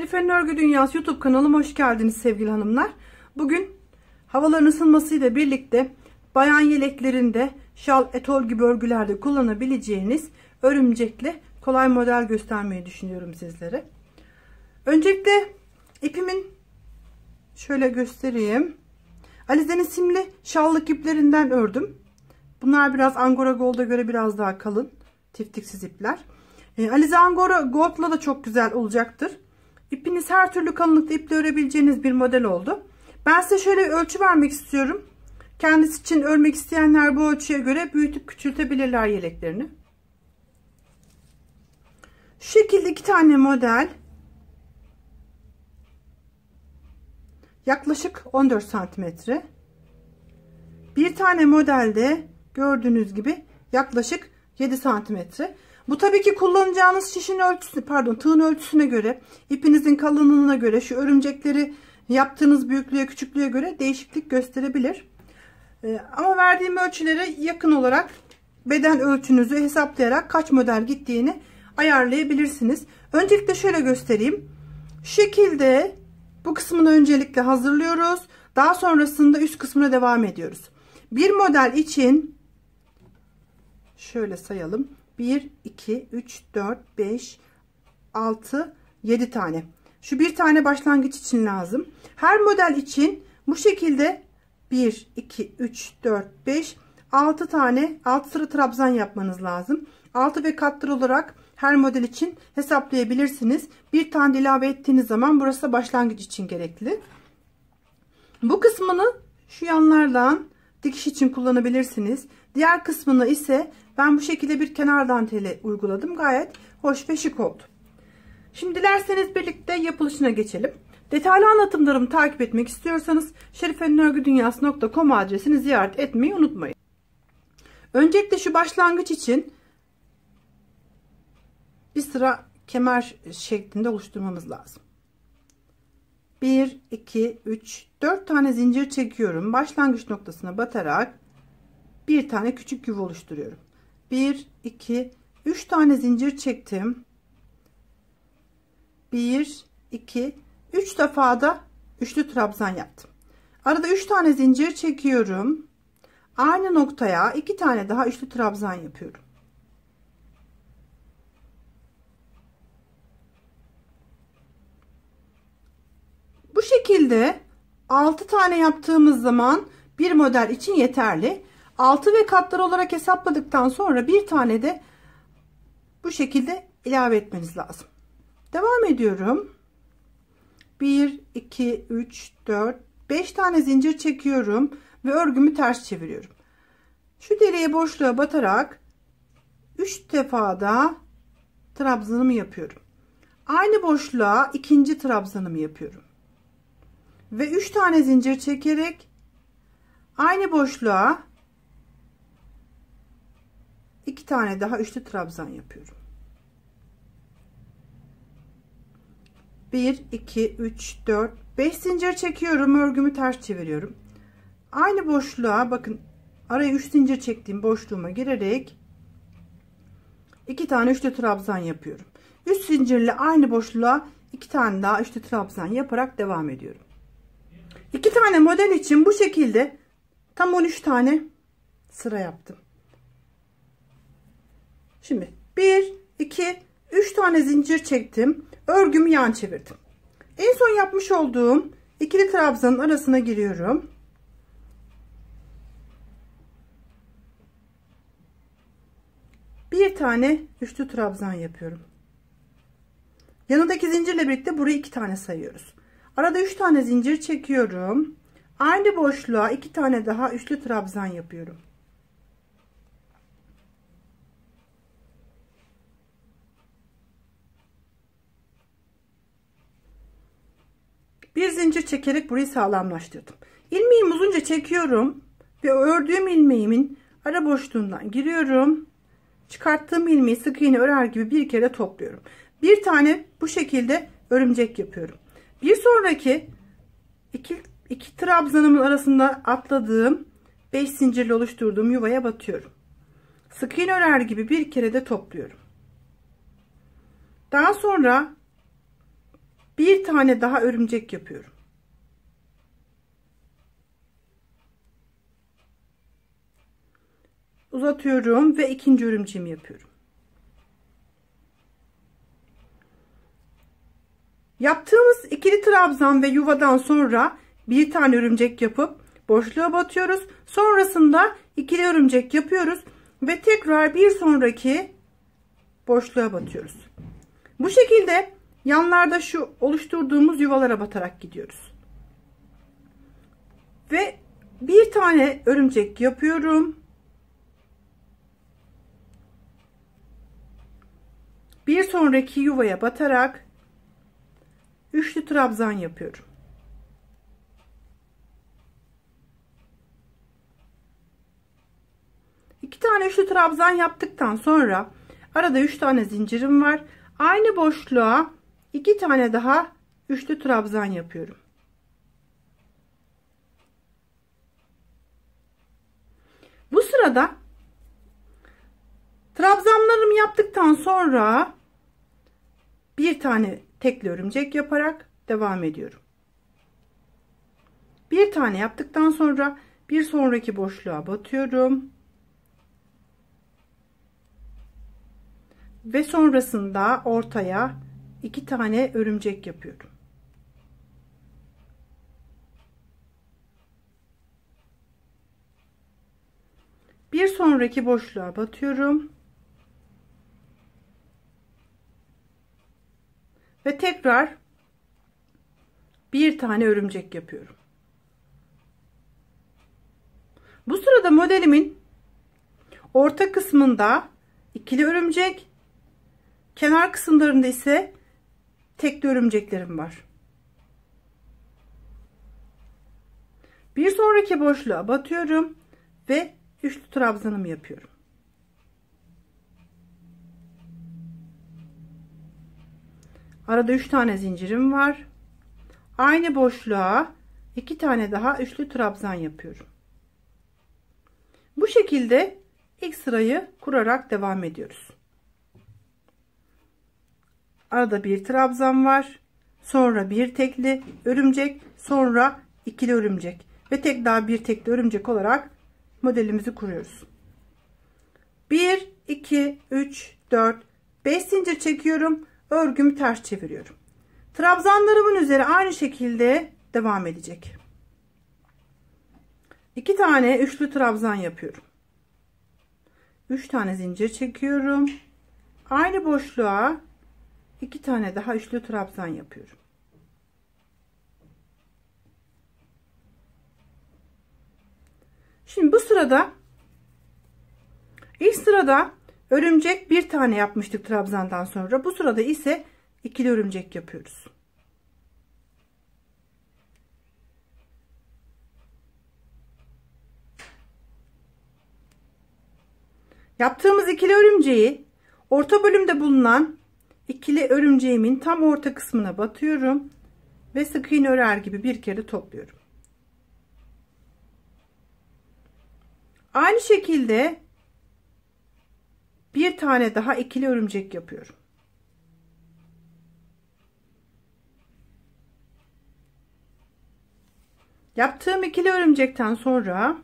Efendim Örgü Dünyası YouTube kanalıma hoş geldiniz sevgili hanımlar. Bugün havaların ısınmasıyla birlikte bayan yeleklerinde şal, etol gibi örgülerde kullanabileceğiniz örümcekli kolay model göstermeyi düşünüyorum sizlere. Öncelikle ipimin şöyle göstereyim. Alize'nin simli şallık iplerinden ördüm. Bunlar biraz Angora Gold'a göre biraz daha kalın. Tiftiksiz ipler. E, Alize Angora Gold'la da çok güzel olacaktır. İpiniz her türlü kalınlıkta iple örebileceğiniz bir model oldu. Ben size şöyle ölçü vermek istiyorum. Kendisi için örmek isteyenler bu ölçüye göre büyütüp küçültebilirler yeleklerini. Şu şekilde iki tane model. Yaklaşık 14 santimetre. Bir tane modelde gördüğünüz gibi yaklaşık 7 santimetre. Bu tabii ki kullanacağınız şişin ölçüsü pardon tığın ölçüsüne göre ipinizin kalınlığına göre şu örümcekleri yaptığınız büyüklüğe küçüklüğe göre değişiklik gösterebilir. Ee, ama verdiğim ölçülere yakın olarak beden ölçünüzü hesaplayarak kaç model gittiğini ayarlayabilirsiniz. Öncelikle şöyle göstereyim. Şekilde bu kısmını öncelikle hazırlıyoruz. Daha sonrasında üst kısmına devam ediyoruz. Bir model için şöyle sayalım. 1, 2, 3, 4, 5, 6, 7 tane. Şu bir tane başlangıç için lazım. Her model için bu şekilde 1, 2, 3, 4, 5, 6 tane 6 sıra trabzan yapmanız lazım. 6 ve katlar olarak her model için hesaplayabilirsiniz. Bir tane ilave ettiğiniz zaman burası başlangıç için gerekli. Bu kısmını şu yanlardan dikiş için kullanabilirsiniz. Diğer kısmını ise ben bu şekilde bir kenar danteli uyguladım. Gayet hoş ve şık oldu. Şimdi dilerseniz birlikte yapılışına geçelim. Detaylı anlatımlarımı takip etmek istiyorsanız şerifenörgüdünyası.com adresini ziyaret etmeyi unutmayın. Öncelikle şu başlangıç için bir sıra kemer şeklinde oluşturmamız lazım. 1, 2, 3, 4 tane zincir çekiyorum. Başlangıç noktasına batarak bir tane küçük yuva oluşturuyorum. 1 2 3 tane zincir çektim. 1 2 3 defa da üçlü trabzan yaptım. Arada 3 tane zincir çekiyorum. Aynı noktaya 2 tane daha üçlü trabzan yapıyorum. Bu şekilde 6 tane yaptığımız zaman bir model için yeterli 6 ve katlar olarak hesapladıktan sonra bir tane de bu şekilde ilave etmeniz lazım. Devam ediyorum. 1, 2, 3, 4, 5 tane zincir çekiyorum ve örgümü ters çeviriyorum. Şu deliğe boşluğa batarak 3 defada trabzanımı yapıyorum. Aynı boşluğa ikinci trabzanımı yapıyorum. Ve 3 tane zincir çekerek aynı boşluğa iki tane daha üçlü trabzan yapıyorum. 1 2 3 4 5 zincir çekiyorum. Örgümü ters çeviriyorum. Aynı boşluğa bakın araya 3 zincir çektiğim boşluğuma girerek iki tane üçlü trabzan yapıyorum. 3 zincirle aynı boşluğa iki tane daha üçlü trabzan yaparak devam ediyorum. İki tane model için bu şekilde tam 13 tane sıra yaptım Şimdi 1, 2, 3 tane zincir çektim. Örgümü yan çevirdim. En son yapmış olduğum ikili trabzanın arasına giriyorum. Bir tane üçlü trabzan yapıyorum. Yanındaki zincirle birlikte buraya iki tane sayıyoruz. Arada üç tane zincir çekiyorum. Aynı boşluğa iki tane daha üçlü trabzan yapıyorum. Zincir çekerek burayı sağlamlaştırdım. İlmeğimi uzunca çekiyorum ve ördüğüm ilmeğimin ara boşluğundan giriyorum. Çıkarttığım ilmeği sık iğne örer gibi bir kere topluyorum. Bir tane bu şekilde örümcek yapıyorum. Bir sonraki iki, iki trabzanımın arasında atladığım 5 zincirle oluşturduğum yuvaya batıyorum. Sık iğne örer gibi bir kere de topluyorum. Daha sonra bir tane daha örümcek yapıyorum. Uzatıyorum ve ikinci örümceğimi yapıyorum. Yaptığımız ikili trabzan ve yuvadan sonra bir tane örümcek yapıp boşluğa batıyoruz. Sonrasında ikili örümcek yapıyoruz ve tekrar bir sonraki boşluğa batıyoruz. Bu şekilde yanlarda şu oluşturduğumuz yuvalara batarak gidiyoruz. Ve bir tane örümcek yapıyorum. Bir sonraki yuvaya batarak üçlü trabzan yapıyorum. İki tane üçlü trabzan yaptıktan sonra arada üç tane zincirim var. Aynı boşluğa iki tane daha üçlü trabzan yapıyorum. Bu sırada trabzanlarımı yaptıktan sonra bir tane tekli örümcek yaparak devam ediyorum. Bir tane yaptıktan sonra bir sonraki boşluğa batıyorum. Ve sonrasında ortaya iki tane örümcek yapıyorum. Bir sonraki boşluğa batıyorum. Ve tekrar bir tane örümcek yapıyorum. Bu sırada modelimin orta kısmında ikili örümcek, kenar kısımlarında ise tekli örümceklerim var. Bir sonraki boşluğa batıyorum ve üçlü trabzanımı yapıyorum. Arada 3 tane zincirim var. Aynı boşluğa 2 tane daha üçlü trabzan yapıyorum. Bu şekilde ilk sırayı kurarak devam ediyoruz. Arada bir trabzan var. Sonra bir tekli örümcek, sonra ikili örümcek ve tek daha bir tekli örümcek olarak modelimizi kuruyoruz. 1 2 3 4 5 zincir çekiyorum örgümü ters çeviriyorum. Trabzanlarımın üzeri aynı şekilde devam edecek. İki tane üçlü trabzan yapıyorum. Üç tane zincir çekiyorum. Aynı boşluğa iki tane daha üçlü trabzan yapıyorum. Şimdi bu sırada ilk sırada Örümcek bir tane yapmıştık trabzandan sonra. Bu sırada ise ikili örümcek yapıyoruz. Yaptığımız ikili örümceği orta bölümde bulunan ikili örümceğimin tam orta kısmına batıyorum ve sık iğne örer gibi bir kere topluyorum. Aynı şekilde bir tane daha ikili örümcek yapıyorum. Yaptığım ikili örümcekten sonra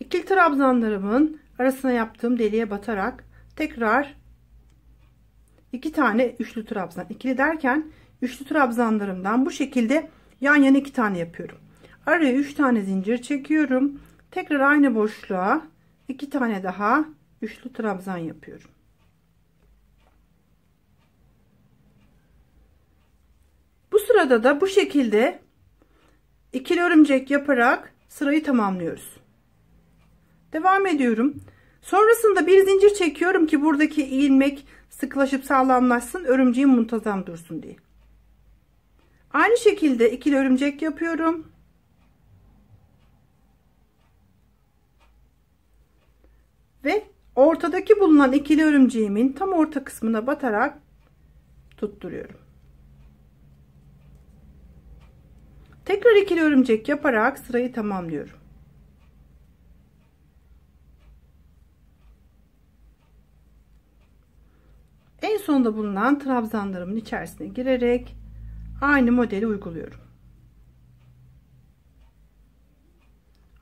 ikili trabzanlarımın arasına yaptığım deliğe batarak tekrar iki tane üçlü trabzan ikili derken üçlü trabzanlarımdan bu şekilde yan yana iki tane yapıyorum. Araya üç tane zincir çekiyorum. Tekrar aynı boşluğa iki tane daha üçlü trabzan yapıyorum. Bu sırada da bu şekilde ikili örümcek yaparak sırayı tamamlıyoruz. Devam ediyorum. Sonrasında bir zincir çekiyorum ki buradaki ilmek sıklaşıp sağlamlaşsın. Örümceğim muntazam dursun diye. Aynı şekilde ikili örümcek yapıyorum. ve ortadaki bulunan ikili örümceğimin tam orta kısmına batarak tutturuyorum. Tekrar ikili örümcek yaparak sırayı tamamlıyorum. Sonunda bulunan trabzanlarımın içerisine girerek aynı modeli uyguluyorum.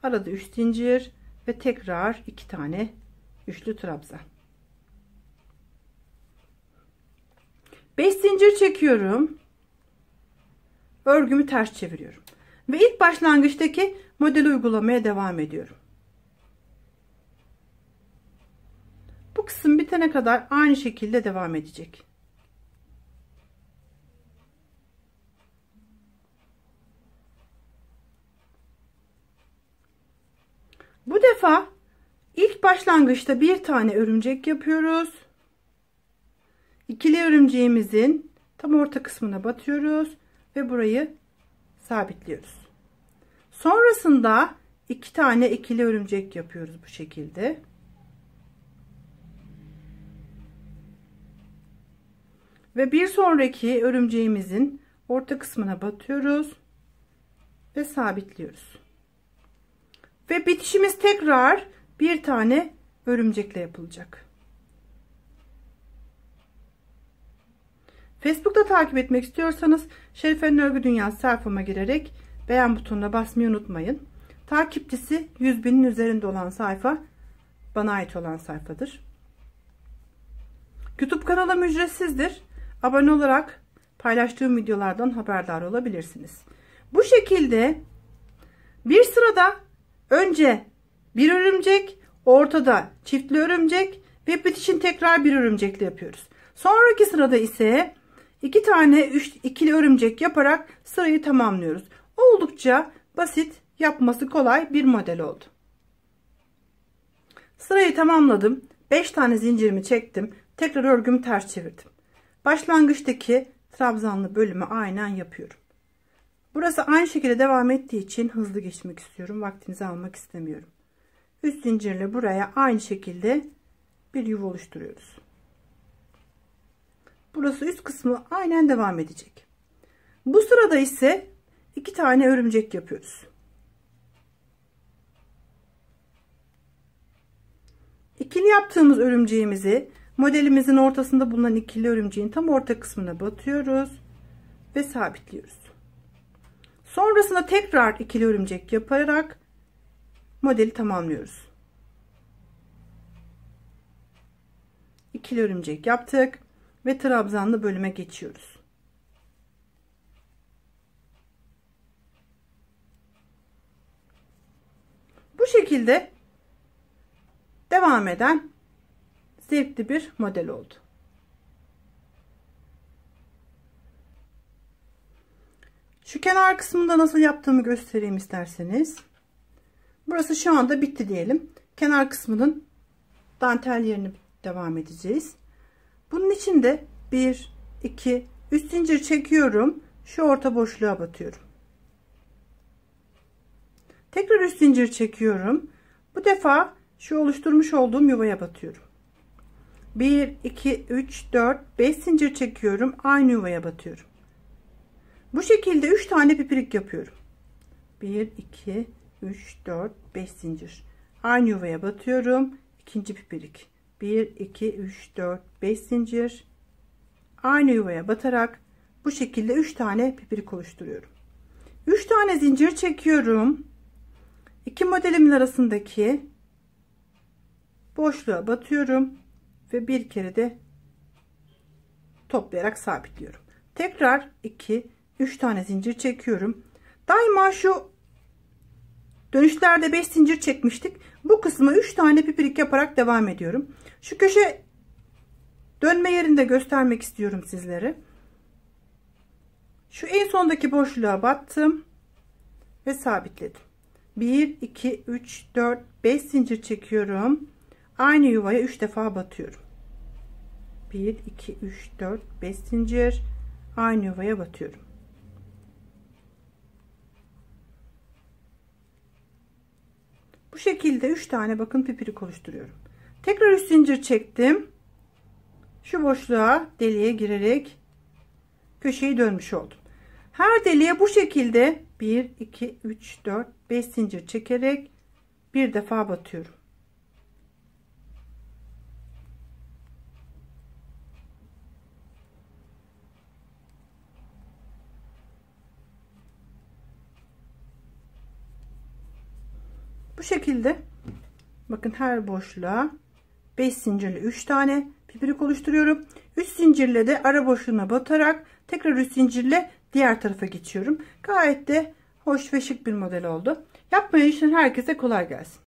Arada 3 zincir ve tekrar 2 tane üçlü trabzan. 5 zincir çekiyorum. Örgümü ters çeviriyorum. Ve ilk başlangıçtaki modeli uygulamaya devam ediyorum. Kısım bitene kadar aynı şekilde devam edecek. Bu defa ilk başlangıçta bir tane örümcek yapıyoruz. İkili örümceğimizin tam orta kısmına batıyoruz ve burayı sabitliyoruz. Sonrasında iki tane ikili örümcek yapıyoruz bu şekilde. Ve bir sonraki örümceğimizin orta kısmına batıyoruz ve sabitliyoruz. Ve bitişimiz tekrar bir tane örümcekle yapılacak. Facebook'ta takip etmek istiyorsanız Şerife'nin Örgü Dünyası sayfama girerek beğen butonuna basmayı unutmayın. Takipçisi 100 binin üzerinde olan sayfa bana ait olan sayfadır. YouTube kanalım ücretsizdir. Abone olarak paylaştığım videolardan haberdar olabilirsiniz. Bu şekilde bir sırada önce bir örümcek, ortada çiftli örümcek ve bitişin tekrar bir örümcekle yapıyoruz. Sonraki sırada ise iki tane üç, ikili örümcek yaparak sırayı tamamlıyoruz. Oldukça basit, yapması kolay bir model oldu. Sırayı tamamladım. 5 tane zincirimi çektim. Tekrar örgümü ters çevirdim. Başlangıçtaki trabzanlı bölümü aynen yapıyorum. Burası aynı şekilde devam ettiği için hızlı geçmek istiyorum. Vaktinizi almak istemiyorum. Üst zincirle buraya aynı şekilde bir yuva oluşturuyoruz. Burası üst kısmı aynen devam edecek. Bu sırada ise iki tane örümcek yapıyoruz. İkili yaptığımız örümceğimizi modelimizin ortasında bulunan ikili örümceğin tam orta kısmına batıyoruz ve sabitliyoruz. Sonrasında tekrar ikili örümcek yaparak modeli tamamlıyoruz. İkili örümcek yaptık ve trabzanlı bölüme geçiyoruz. Bu şekilde devam eden zevkli bir model oldu. Şu kenar kısmında nasıl yaptığımı göstereyim isterseniz. Burası şu anda bitti diyelim. Kenar kısmının dantel yerini devam edeceğiz. Bunun için de 1, 2, 3 zincir çekiyorum. Şu orta boşluğa batıyorum. Tekrar 3 zincir çekiyorum. Bu defa şu oluşturmuş olduğum yuvaya batıyorum. 1, 2, 3, 4, 5 zincir çekiyorum. Aynı yuvaya batıyorum. Bu şekilde 3 tane pipirik yapıyorum. 1, 2, 3, 4, 5 zincir. Aynı yuvaya batıyorum. İkinci pipirik. 1, 2, 3, 4, 5 zincir. Aynı yuvaya batarak bu şekilde 3 tane pipirik oluşturuyorum. 3 tane zincir çekiyorum. İki modelimin arasındaki boşluğa batıyorum ve bir kere de toplayarak sabitliyorum. Tekrar 2 3 tane zincir çekiyorum. Daima şu dönüşlerde 5 zincir çekmiştik. Bu kısmı 3 tane pipirik yaparak devam ediyorum. Şu köşe dönme yerini de göstermek istiyorum sizlere. Şu en sondaki boşluğa battım ve sabitledim. 1 2 3 4 5 zincir çekiyorum. Aynı yuvaya 3 defa batıyorum. 1 2 3 4 5 zincir aynı yuvaya batıyorum. Bu şekilde 3 tane bakın pipirik oluşturuyorum. Tekrar 3 zincir çektim. Şu boşluğa deliğe girerek köşeyi dönmüş oldum. Her deliğe bu şekilde 1 2 3 4 5 zincir çekerek bir defa batıyorum. Şekilde bakın her boşluğa 5 zincirle 3 tane pipirik oluşturuyorum. 3 zincirle de ara boşluğuna batarak tekrar 3 zincirle diğer tarafa geçiyorum. Gayet de hoş ve şık bir model oldu. Yapmayı düşünen herkese kolay gelsin.